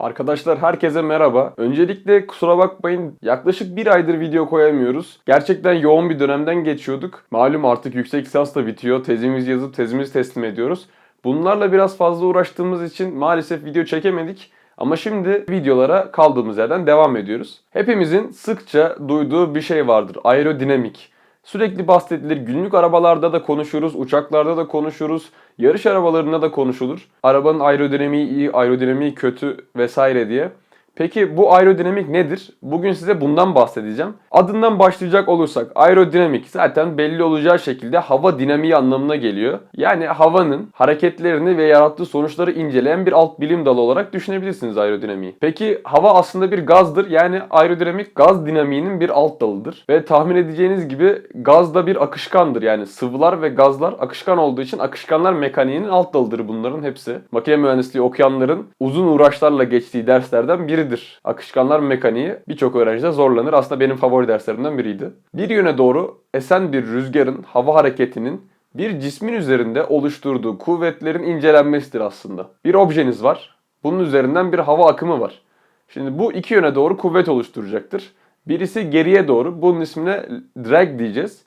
Arkadaşlar herkese merhaba. Öncelikle kusura bakmayın yaklaşık bir aydır video koyamıyoruz. Gerçekten yoğun bir dönemden geçiyorduk. Malum artık yüksek lisans da bitiyor. Tezimiz yazıp tezimizi teslim ediyoruz. Bunlarla biraz fazla uğraştığımız için maalesef video çekemedik. Ama şimdi videolara kaldığımız yerden devam ediyoruz. Hepimizin sıkça duyduğu bir şey vardır. Aerodinamik. Sürekli bahsedilir. Günlük arabalarda da konuşuruz, uçaklarda da konuşuruz, yarış arabalarında da konuşulur. Arabanın aerodinamiği iyi, aerodinamiği kötü vesaire diye. Peki bu aerodinamik nedir? Bugün size bundan bahsedeceğim. Adından başlayacak olursak aerodinamik zaten belli olacağı şekilde hava dinamiği anlamına geliyor. Yani havanın hareketlerini ve yarattığı sonuçları inceleyen bir alt bilim dalı olarak düşünebilirsiniz aerodinamiği. Peki hava aslında bir gazdır. Yani aerodinamik gaz dinamiğinin bir alt dalıdır. Ve tahmin edeceğiniz gibi gaz da bir akışkandır. Yani sıvılar ve gazlar akışkan olduğu için akışkanlar mekaniğinin alt dalıdır bunların hepsi. Makine mühendisliği okuyanların uzun uğraşlarla geçtiği derslerden biridir. Akışkanlar mekaniği birçok öğrencide zorlanır. Aslında benim favori derslerimden biriydi. Bir yöne doğru esen bir rüzgarın, hava hareketinin bir cismin üzerinde oluşturduğu kuvvetlerin incelenmesidir aslında. Bir objeniz var. Bunun üzerinden bir hava akımı var. Şimdi bu iki yöne doğru kuvvet oluşturacaktır. Birisi geriye doğru. Bunun ismine drag diyeceğiz.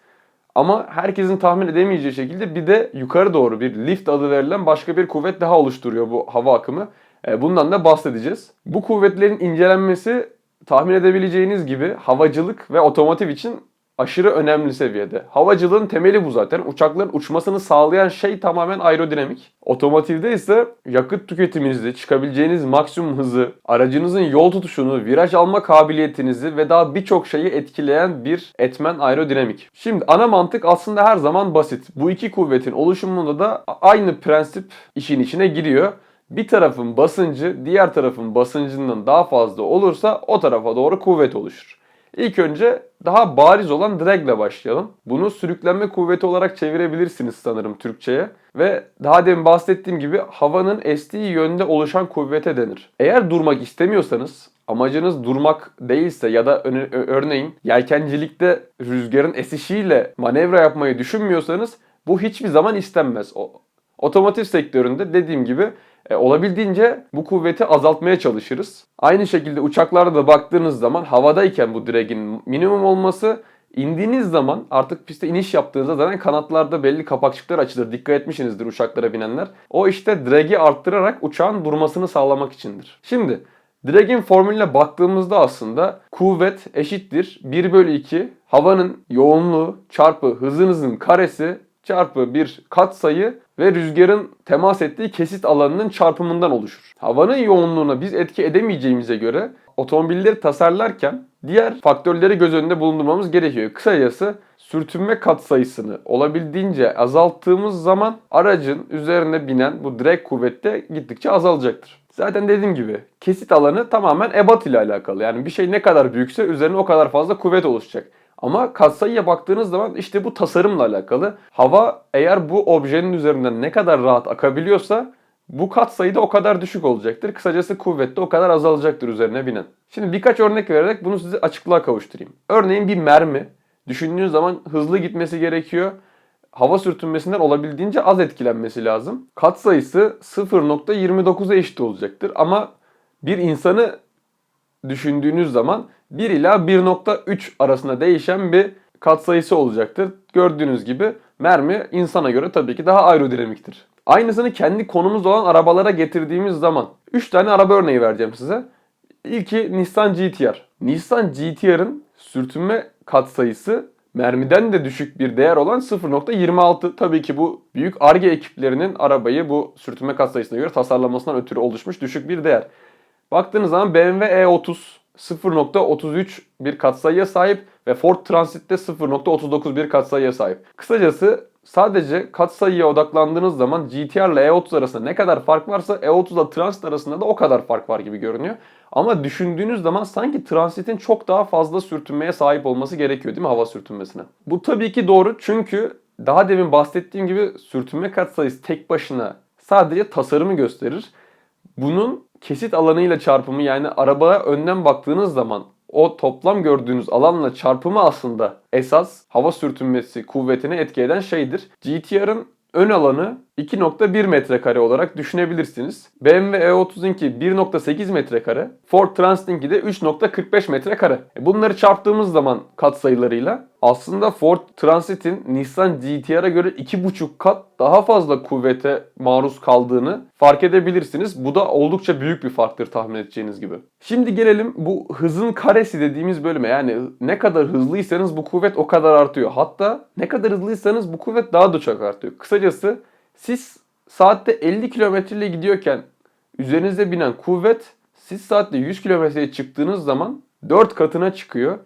Ama herkesin tahmin edemeyeceği şekilde bir de yukarı doğru bir lift adı verilen başka bir kuvvet daha oluşturuyor bu hava akımı. E, Bundan da bahsedeceğiz. Bu kuvvetlerin incelenmesi tahmin edebileceğiniz gibi havacılık ve otomotiv için aşırı önemli seviyede. Havacılığın temeli bu zaten. Uçakların uçmasını sağlayan şey tamamen aerodinamik. Otomotivde ise yakıt tüketiminizi, çıkabileceğiniz maksimum hızı, aracınızın yol tutuşunu, viraj alma kabiliyetinizi ve daha birçok şeyi etkileyen bir etmen aerodinamik. Şimdi ana mantık aslında her zaman basit. Bu iki kuvvetin oluşumunda da aynı prensip işin içine giriyor bir tarafın basıncı diğer tarafın basıncından daha fazla olursa o tarafa doğru kuvvet oluşur. İlk önce daha bariz olan drag başlayalım. Bunu sürüklenme kuvveti olarak çevirebilirsiniz sanırım Türkçe'ye. Ve daha demin bahsettiğim gibi havanın estiği yönde oluşan kuvvete denir. Eğer durmak istemiyorsanız amacınız durmak değilse ya da örneğin yelkencilikte rüzgarın esişiyle manevra yapmayı düşünmüyorsanız bu hiçbir zaman istenmez. O, otomotiv sektöründe dediğim gibi e, olabildiğince bu kuvveti azaltmaya çalışırız. Aynı şekilde uçaklarda da baktığınız zaman havadayken bu drag'in minimum olması indiğiniz zaman artık piste iniş yaptığınızda zaten kanatlarda belli kapakçıklar açılır. Dikkat etmişsinizdir uçaklara binenler. O işte drag'i arttırarak uçağın durmasını sağlamak içindir. Şimdi Drag'in formülüne baktığımızda aslında kuvvet eşittir 1 bölü 2 havanın yoğunluğu çarpı hızınızın karesi çarpı bir katsayı ve rüzgarın temas ettiği kesit alanının çarpımından oluşur. Havanın yoğunluğuna biz etki edemeyeceğimize göre otomobilleri tasarlarken diğer faktörleri göz önünde bulundurmamız gerekiyor. Kısacası sürtünme katsayısını olabildiğince azalttığımız zaman aracın üzerine binen bu drag kuvveti de gittikçe azalacaktır. Zaten dediğim gibi kesit alanı tamamen ebat ile alakalı. Yani bir şey ne kadar büyükse üzerine o kadar fazla kuvvet oluşacak. Ama katsayıya baktığınız zaman işte bu tasarımla alakalı. Hava eğer bu objenin üzerinden ne kadar rahat akabiliyorsa bu katsayı da o kadar düşük olacaktır. Kısacası kuvvet de o kadar azalacaktır üzerine binen. Şimdi birkaç örnek vererek bunu size açıklığa kavuşturayım. Örneğin bir mermi. Düşündüğünüz zaman hızlı gitmesi gerekiyor. Hava sürtünmesinden olabildiğince az etkilenmesi lazım. Katsayısı 0.29'a eşit olacaktır. Ama bir insanı düşündüğünüz zaman 1 ila 1.3 arasında değişen bir katsayısı olacaktır. Gördüğünüz gibi mermi insana göre tabii ki daha aerodinamiktir. Aynısını kendi konumuz olan arabalara getirdiğimiz zaman 3 tane araba örneği vereceğim size. İlki Nissan GT-R. Nissan GT-R'ın sürtünme katsayısı mermiden de düşük bir değer olan 0.26. Tabii ki bu büyük ARGE ekiplerinin arabayı bu sürtünme katsayısına göre tasarlamasından ötürü oluşmuş düşük bir değer. Baktığınız zaman BMW E30 0.33 bir katsayıya sahip ve Ford Transit'te 0.39 bir katsayıya sahip. Kısacası sadece katsayıya odaklandığınız zaman GTR ile E30 arasında ne kadar fark varsa E30 ile Transit arasında da o kadar fark var gibi görünüyor. Ama düşündüğünüz zaman sanki Transit'in çok daha fazla sürtünmeye sahip olması gerekiyor değil mi hava sürtünmesine? Bu tabii ki doğru çünkü daha demin bahsettiğim gibi sürtünme katsayısı tek başına sadece tasarımı gösterir. Bunun kesit alanıyla çarpımı yani arabaya önden baktığınız zaman o toplam gördüğünüz alanla çarpımı aslında esas hava sürtünmesi kuvvetini etki eden şeydir. GTR'ın ön alanı 2.1 metrekare olarak düşünebilirsiniz. BMW E30'unki 1.8 metrekare, Ford Transit'inki de 3.45 metrekare. E bunları çarptığımız zaman katsayılarıyla aslında Ford Transit'in Nissan GT-R'a göre 2.5 kat daha fazla kuvvete maruz kaldığını fark edebilirsiniz. Bu da oldukça büyük bir farktır tahmin edeceğiniz gibi. Şimdi gelelim bu hızın karesi dediğimiz bölüme. Yani ne kadar hızlıysanız bu kuvvet o kadar artıyor. Hatta ne kadar hızlıysanız bu kuvvet daha da çok artıyor. Kısacası siz saatte 50 kilometre ile gidiyorken üzerinize binen kuvvet siz saatte 100 kilometreye çıktığınız zaman 4 katına çıkıyor.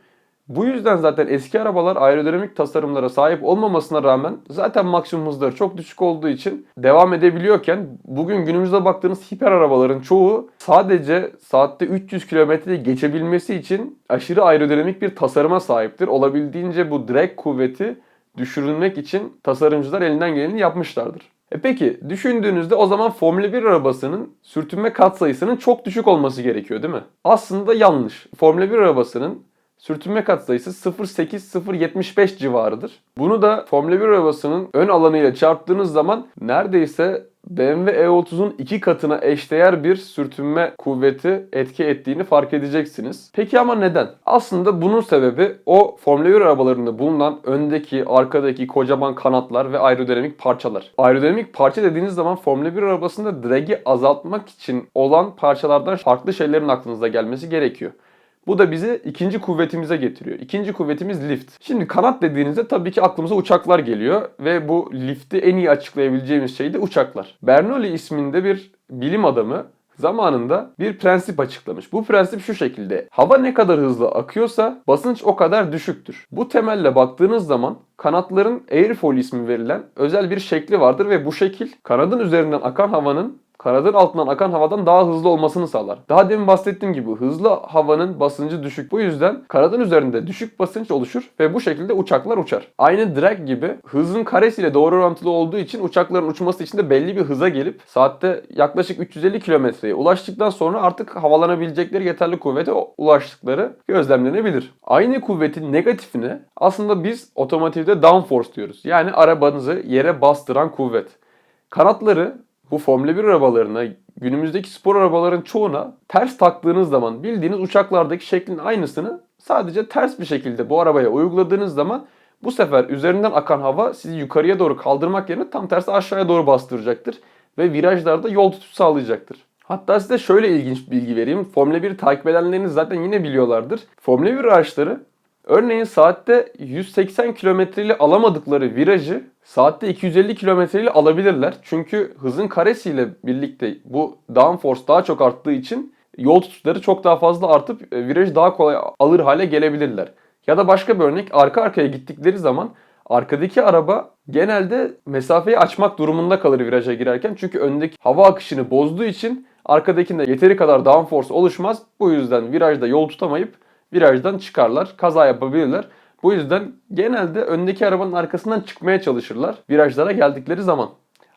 Bu yüzden zaten eski arabalar aerodinamik tasarımlara sahip olmamasına rağmen zaten maksimum hızları çok düşük olduğu için devam edebiliyorken bugün günümüzde baktığınız hiper arabaların çoğu sadece saatte 300 kilometreyi geçebilmesi için aşırı aerodinamik bir tasarıma sahiptir. Olabildiğince bu drag kuvveti düşürülmek için tasarımcılar elinden geleni yapmışlardır. E peki düşündüğünüzde o zaman Formula 1 arabasının sürtünme katsayısının çok düşük olması gerekiyor değil mi? Aslında yanlış. Formula 1 arabasının sürtünme katsayısı 0.8-0.75 civarıdır. Bunu da Formula 1 arabasının ön alanıyla çarptığınız zaman neredeyse BMW E30'un iki katına eşdeğer bir sürtünme kuvveti etki ettiğini fark edeceksiniz. Peki ama neden? Aslında bunun sebebi o Formula 1 arabalarında bulunan öndeki, arkadaki kocaman kanatlar ve aerodinamik parçalar. Aerodinamik parça dediğiniz zaman Formula 1 arabasında drag'i azaltmak için olan parçalardan farklı şeylerin aklınıza gelmesi gerekiyor. Bu da bizi ikinci kuvvetimize getiriyor. İkinci kuvvetimiz lift. Şimdi kanat dediğinizde tabii ki aklımıza uçaklar geliyor ve bu lifti en iyi açıklayabileceğimiz şey de uçaklar. Bernoulli isminde bir bilim adamı zamanında bir prensip açıklamış. Bu prensip şu şekilde. Hava ne kadar hızlı akıyorsa basınç o kadar düşüktür. Bu temelle baktığınız zaman kanatların airfoil ismi verilen özel bir şekli vardır ve bu şekil kanadın üzerinden akan havanın kanadın altından akan havadan daha hızlı olmasını sağlar. Daha demin bahsettiğim gibi hızlı havanın basıncı düşük. Bu yüzden kanadın üzerinde düşük basınç oluşur ve bu şekilde uçaklar uçar. Aynı drag gibi hızın karesiyle doğru orantılı olduğu için uçakların uçması için de belli bir hıza gelip saatte yaklaşık 350 kilometreye ulaştıktan sonra artık havalanabilecekleri yeterli kuvvete ulaştıkları gözlemlenebilir. Aynı kuvvetin negatifine aslında biz otomotivde downforce diyoruz. Yani arabanızı yere bastıran kuvvet. Kanatları bu Formula 1 arabalarına, günümüzdeki spor arabaların çoğuna ters taktığınız zaman bildiğiniz uçaklardaki şeklin aynısını sadece ters bir şekilde bu arabaya uyguladığınız zaman bu sefer üzerinden akan hava sizi yukarıya doğru kaldırmak yerine tam tersi aşağıya doğru bastıracaktır ve virajlarda yol tutuş sağlayacaktır. Hatta size şöyle ilginç bir bilgi vereyim. Formula 1 takip edenleriniz zaten yine biliyorlardır. Formula 1 araçları Örneğin saatte 180 km ile alamadıkları virajı saatte 250 km ile alabilirler. Çünkü hızın karesiyle birlikte bu downforce daha çok arttığı için yol tutuşları çok daha fazla artıp e, virajı daha kolay alır hale gelebilirler. Ya da başka bir örnek arka arkaya gittikleri zaman arkadaki araba genelde mesafeyi açmak durumunda kalır viraja girerken. Çünkü öndeki hava akışını bozduğu için arkadakinde yeteri kadar downforce oluşmaz. Bu yüzden virajda yol tutamayıp virajdan çıkarlar, kaza yapabilirler. Bu yüzden genelde öndeki arabanın arkasından çıkmaya çalışırlar virajlara geldikleri zaman.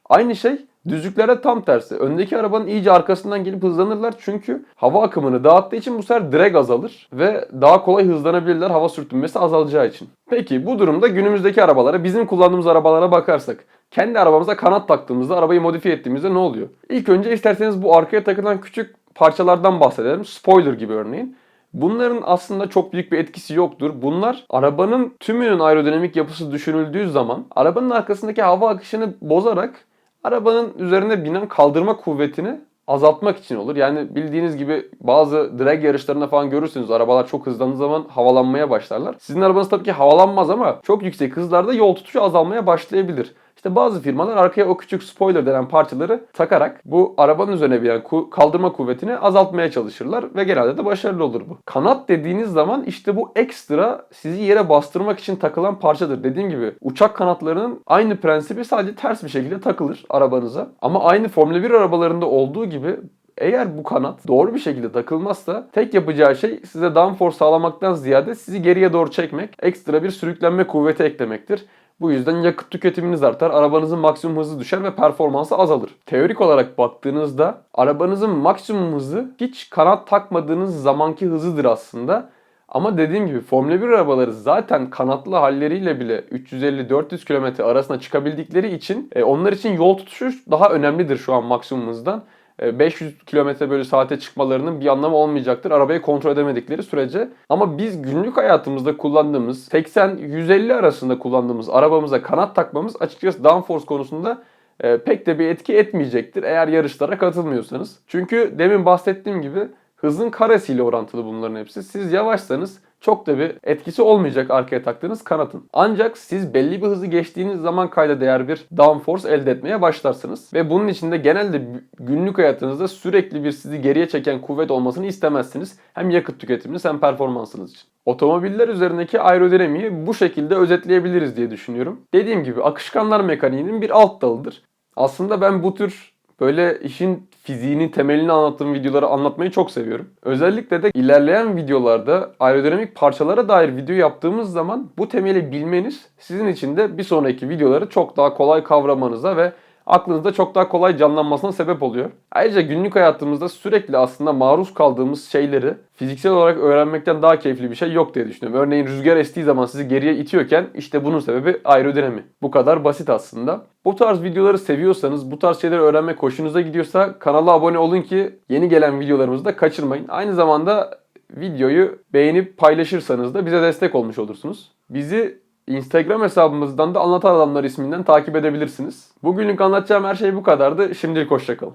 Aynı şey düzlüklere tam tersi. Öndeki arabanın iyice arkasından gelip hızlanırlar çünkü hava akımını dağıttığı için bu sefer drag azalır ve daha kolay hızlanabilirler hava sürtünmesi azalacağı için. Peki bu durumda günümüzdeki arabalara, bizim kullandığımız arabalara bakarsak kendi arabamıza kanat taktığımızda, arabayı modifiye ettiğimizde ne oluyor? İlk önce isterseniz bu arkaya takılan küçük parçalardan bahsedelim. Spoiler gibi örneğin. Bunların aslında çok büyük bir etkisi yoktur. Bunlar arabanın tümünün aerodinamik yapısı düşünüldüğü zaman arabanın arkasındaki hava akışını bozarak arabanın üzerine binen kaldırma kuvvetini azaltmak için olur. Yani bildiğiniz gibi bazı drag yarışlarında falan görürsünüz. Arabalar çok hızlandığı zaman havalanmaya başlarlar. Sizin arabanız tabii ki havalanmaz ama çok yüksek hızlarda yol tutuşu azalmaya başlayabilir. İşte bazı firmalar arkaya o küçük spoiler denen parçaları takarak bu arabanın üzerine binen kaldırma kuvvetini azaltmaya çalışırlar ve genelde de başarılı olur bu. Kanat dediğiniz zaman işte bu ekstra sizi yere bastırmak için takılan parçadır. Dediğim gibi uçak kanatlarının aynı prensibi sadece ters bir şekilde takılır arabanıza. Ama aynı Formula 1 arabalarında olduğu gibi eğer bu kanat doğru bir şekilde takılmazsa tek yapacağı şey size downforce sağlamaktan ziyade sizi geriye doğru çekmek, ekstra bir sürüklenme kuvveti eklemektir. Bu yüzden yakıt tüketiminiz artar, arabanızın maksimum hızı düşer ve performansı azalır. Teorik olarak baktığınızda arabanızın maksimum hızı hiç kanat takmadığınız zamanki hızıdır aslında. Ama dediğim gibi Formula 1 arabaları zaten kanatlı halleriyle bile 350-400 km arasına çıkabildikleri için e, onlar için yol tutuşu daha önemlidir şu an maksimumumuzdan. E, 500 km bölü saate çıkmalarının bir anlamı olmayacaktır arabayı kontrol edemedikleri sürece. Ama biz günlük hayatımızda kullandığımız 80-150 arasında kullandığımız arabamıza kanat takmamız açıkçası downforce konusunda e, pek de bir etki etmeyecektir eğer yarışlara katılmıyorsanız. Çünkü demin bahsettiğim gibi hızın karesiyle orantılı bunların hepsi. Siz yavaşsanız çok da bir etkisi olmayacak arkaya taktığınız kanatın. Ancak siz belli bir hızı geçtiğiniz zaman kayda değer bir downforce elde etmeye başlarsınız. Ve bunun için de genelde günlük hayatınızda sürekli bir sizi geriye çeken kuvvet olmasını istemezsiniz. Hem yakıt tüketiminiz hem performansınız için. Otomobiller üzerindeki aerodinamiği bu şekilde özetleyebiliriz diye düşünüyorum. Dediğim gibi akışkanlar mekaniğinin bir alt dalıdır. Aslında ben bu tür böyle işin fiziğini, temelini anlattığım videoları anlatmayı çok seviyorum. Özellikle de ilerleyen videolarda aerodinamik parçalara dair video yaptığımız zaman bu temeli bilmeniz sizin için de bir sonraki videoları çok daha kolay kavramanıza ve aklınızda çok daha kolay canlanmasına sebep oluyor. Ayrıca günlük hayatımızda sürekli aslında maruz kaldığımız şeyleri fiziksel olarak öğrenmekten daha keyifli bir şey yok diye düşünüyorum. Örneğin rüzgar estiği zaman sizi geriye itiyorken işte bunun sebebi aerodinami. Bu kadar basit aslında. Bu tarz videoları seviyorsanız, bu tarz şeyleri öğrenmek hoşunuza gidiyorsa kanala abone olun ki yeni gelen videolarımızı da kaçırmayın. Aynı zamanda videoyu beğenip paylaşırsanız da bize destek olmuş olursunuz. Bizi Instagram hesabımızdan da Anlatan Adamlar isminden takip edebilirsiniz. Bugünlük anlatacağım her şey bu kadardı. Şimdilik hoşçakalın.